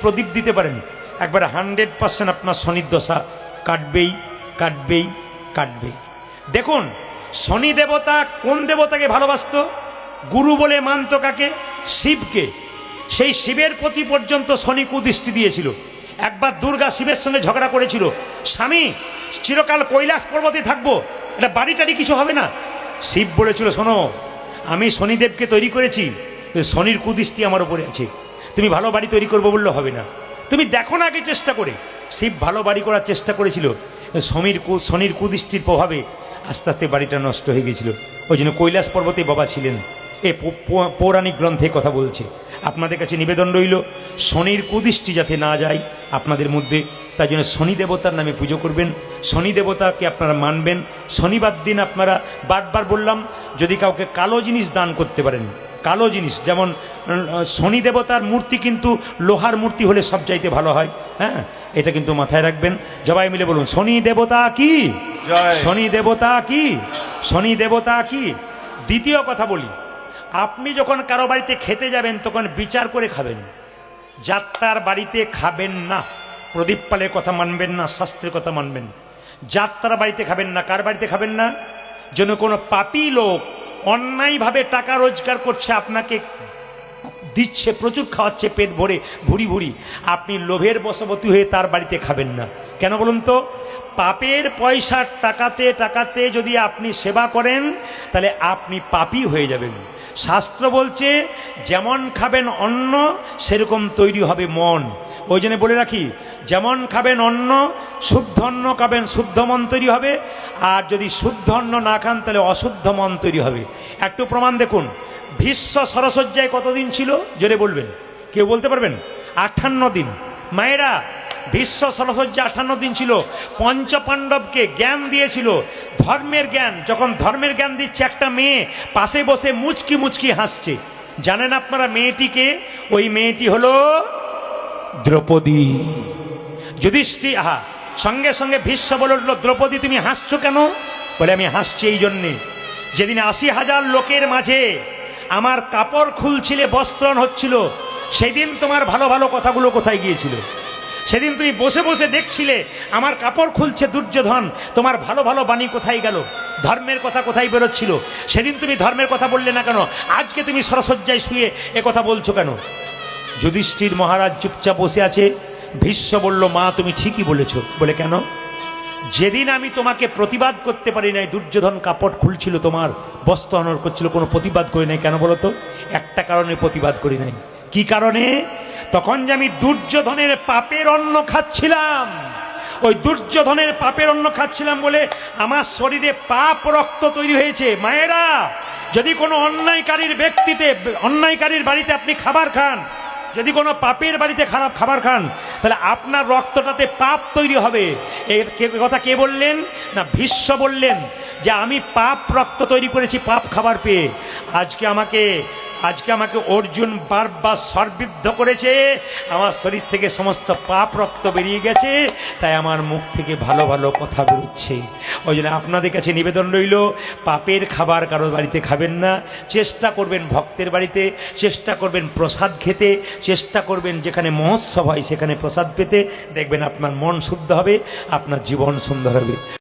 প্রদীপ দিতে পারেন। একবারে হান্ড্রেড পার্সেন্ট আপনার শনির দশা কাটবেই কাটবেই কাটবেই। দেখুন, শনি দেবতা কোন দেবতাকে ভালোবাসত? গুরু বলে মানত কাকে? শিবকে। সেই শিবের প্রতি পর্যন্ত শনি কুদৃষ্টি দিয়েছিল। একবার দুর্গা শিবের সঙ্গে ঝগড়া করেছিল। স্বামী, চিরকাল কৈলাস পর্বতে থাকব। এটা বাড়ি টাড়ি কিছু হবে না। শিব বলেছিল, শোনো, আমি শনিদেবকে তৈরি করেছি শনির কুদৃষ্টি আমার উপরে আছে। তুমি ভালো বাড়ি তৈরি করব বললে হবে না। তুমি দেখো না আগে চেষ্টা করে। শিব ভালো বাড়ি করার চেষ্টা করেছিল। কু- শনির কুদৃষ্টির প্রভাবে আস্তে আস্তে বাড়িটা নষ্ট হয়ে গেছিল। ওই জন্য কৈলাস পর্বতে বাবা ছিলেন। এ পৌরাণিক গ্রন্থে কথা বলছে। আপনাদের কাছে নিবেদন রইল, শনির কুদৃষ্টি যাতে না যায় আপনাদের মধ্যে, তাই জন্য শনি দেবতার নামে পুজো করবেন। শনি দেবতাকে আপনারা মানবেন। শনিবার দিন আপনারা বারবার বললাম, যদি কাউকে কালো জিনিস দান করতে পারেন কালো জিনিস যেমন শনি দেবতার মূর্তি কিন্তু লোহার মূর্তি হলে সব চাইতে ভালো হয় হ্যাঁ? এটা কিন্তু মাথায় রাখবেন। সবাই মিলে বলুন শনি দেবতা কি? শনি দেবতা কি? শনি দেবতা কি? দ্বিতীয় কথা বলি আপনি যখন কারও বাড়িতে খেতে যাবেন তখন বিচার করে খাবেন। যাত্রার বাড়িতে খাবেন না। প্রদীপ পালের কথা মানবেন না শাস্ত্রের কথা মানবেন। যাত্রার বাড়িতে খাবেন না কার বাড়িতে খাবেন না? যেন কোনো পাপি লোক অন্যায়ভাবে টাকা রোজগার করছে, আপনাকে দিচ্ছে, প্রচুর খাওয়াচ্ছে, পেট ভরে ভুরি ভুরি আপনি লোভের বশবতী হয়ে তার বাড়িতে খাবেন না। কেন বলুন তো? পাপের পয়সার টাকাতে টাকাতে যদি আপনি সেবা করেন, তাহলে আপনি পাপী হয়ে যাবেন। শাস্ত্র বলছে, যেমন খাবেন অন্ন, সেরকম তৈরি হবে মন। ওই জন্য বলে রাখি, যেমন খাবেন অন্ন শুদ্ধ অন্ন খাবেন শুদ্ধ মন তৈরি হবে। আর যদি শুদ্ধ অন্ন না খান, তাহলে অশুদ্ধ মন তৈরি হবে। একটু প্রমাণ দেখুন। ভীষ্ম সরসজ্জায় কতদিন ছিল? জোরে বলবেন। কেউ বলতে পারবেন? আটান্ন দিন। মায়েরা, ভীষ্ম সরসজ্জা আটান্ন দিন ছিল। পঞ্চপাণ্ডবকে জ্ঞান দিয়েছিল। ধর্মের জ্ঞান, যখন ধর্মের জ্ঞান দিচ্ছে, একটা মেয়ে পাশে বসে মুচকি মুচকি হাসছে। জানেন আপনারা মেয়েটিকে? ওই মেয়েটি হলো দ্রৌপদী। যুধিষ্ঠি আহা সঙ্গে সঙ্গে ভীষ্ম বলে উঠল, দ্রৌপদী, তুমি হাসছো কেন? বলে, আমি হাসছি এই জন্যে। যেদিন আশি হাজার লোকের মাঝে আমার কাপড় খুলছিলে, বস্ত্রণ হচ্ছিল, সেদিন তোমার ভালো ভালো কথাগুলো কোথায় গিয়েছিল? সেদিন তুমি বসে বসে দেখছিলে, আমার কাপড় খুলছে দুর্যোধন, তোমার ভালো ভালো বাণী কোথায় গেল? ধর্মের কথা কোথায় বেরোচ্ছিল? সেদিন তুমি ধর্মের কথা বললে না কেন? আজকে তুমি সরসজ্জায় শুয়ে এ কথা বলছো কেন? যুধিষ্ঠির মহারাজ চুপচাপ বসে আছে ভীষ্ম বলল, মা, তুমি ঠিকই বলেছ। বলে, কেন? যেদিন আমি তোমাকে প্রতিবাদ করতে পারি নাই, দুর্যোধন কাপড় খুলছিল তোমার, বস্ত্র অনর করছিল, কোনো প্রতিবাদ করি নাই, কেন বলো তো? একটা কারণে প্রতিবাদ করি নাই। কি কারণে? তখন যে আমি দুর্যোধনের পাপের অন্ন খাচ্ছিলাম। ওই দুর্যোধনের পাপের অন্ন খাচ্ছিলাম বলে আমার শরীরে পাপ রক্ত তৈরি হয়েছে। মায়েরা, যদি কোনো অন্যায়কারীর ব্যক্তিতে, অন্যায়কারীর বাড়িতে আপনি খাবার খান, যদি কোনো পাপের বাড়িতে খারাপ খাবার খান তাহলে আপনার রক্তটাতে পাপ তৈরি হবে। এর কথা কে বললেন? না, ভীষ্ম বললেন যে, আমি পাপ রক্ত তৈরি করেছি, পাপ খাবার পেয়ে। আজকে আমাকে আজকে আমাকে অর্জুন বারবার সর্বিদ্ধ করেছে। আমার শরীর থেকে সমস্ত পাপ রক্ত বেরিয়ে গেছে, তাই আমার মুখ থেকে ভালো ভালো কথা বেরোচ্ছে। ওই জন্য আপনাদের কাছে নিবেদন রইল, পাপের খাবার কারও বাড়িতে খাবেন না। চেষ্টা করবেন ভক্তের বাড়িতে, চেষ্টা করবেন প্রসাদ খেতে, চেষ্টা করবেন যেখানে মহোৎসব হয় সেখানে প্রসাদ পেতে। দেখবেন আপনার মন শুদ্ধ হবে, আপনার জীবন সুন্দর হবে।